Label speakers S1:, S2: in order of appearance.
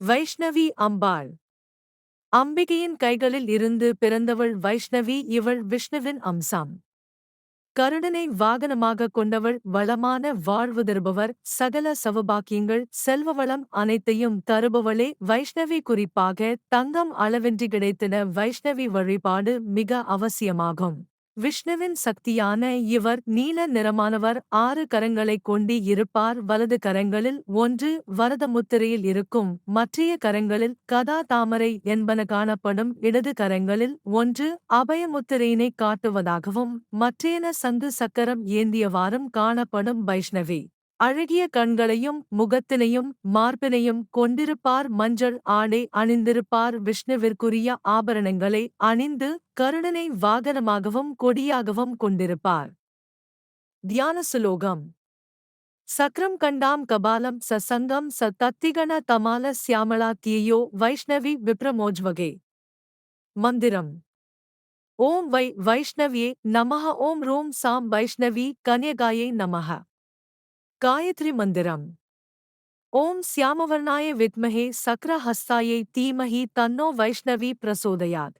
S1: வைஷ்ணவி அம்பாள். அம்பிகையின் கைகளில் இருந்து பிறந்தவள் வைஷ்ணவி இவள் விஷ்ணுவின் அம்சம். கருடனை வாகனமாக கொண்டவள் வளமான வாழ்வு தருபவர் சகல சவபாக்கியங்கள் செல்வவளம் அனைத்தையும் தருபவளே வைஷ்ணவி. குறிப்பாக தங்கம் அளவின்றி கிடைத்தன வைஷ்ணவி வழிபாடு மிக அவசியமாகும். விஷ்ணுவின் சக்தியான இவர் நீல நிறமானவர் ஆறு கரங்களைக் கொண்டு இருப்பார். வலது கரங்களில் ஒன்று வரதமுத்திரையில் இருக்கும். மற்றைய கரங்களில் கதா தாமரை என்பன காணப்படும். இடது கரங்களில் ஒன்று அபயமுத்திரையினை காட்டுவதாகவும் மற்றையன சங்கு சக்கரம் ஏந்தியவாறும் காணப்படும் வைஷ்ணவி. அழகிய கண்களையும் முகத்தினையும் மார்பினையும் கொண்டிருப்பார் மஞ்சள் ஆடை அணிந்திருப்பார் விஷ்ணுவிற்குரிய ஆபரணங்களை அணிந்து கருணனை வாகனமாகவும் கொடியாகவும் கொண்டிருப்பார். தியான சுலோகம். சக்ரம் கண்டாம் கபாலம் சசங்கம் ச தத்திகண தமால சியாமளா வைஷ்ணவி விப்ரமோஜ்வகே. மந்திரம். ஓம் வை வைஷ்ணவியே நமஹ ஓம் ரோம் சாம் வைஷ்ணவி கன்யகாயை நமஹ. गायत्री मंदिरम। ओम श्यामवर्णाय विद्महे सक्र हस्तायै धीमहि तन्नो वैष्णवी प्रचोदयात्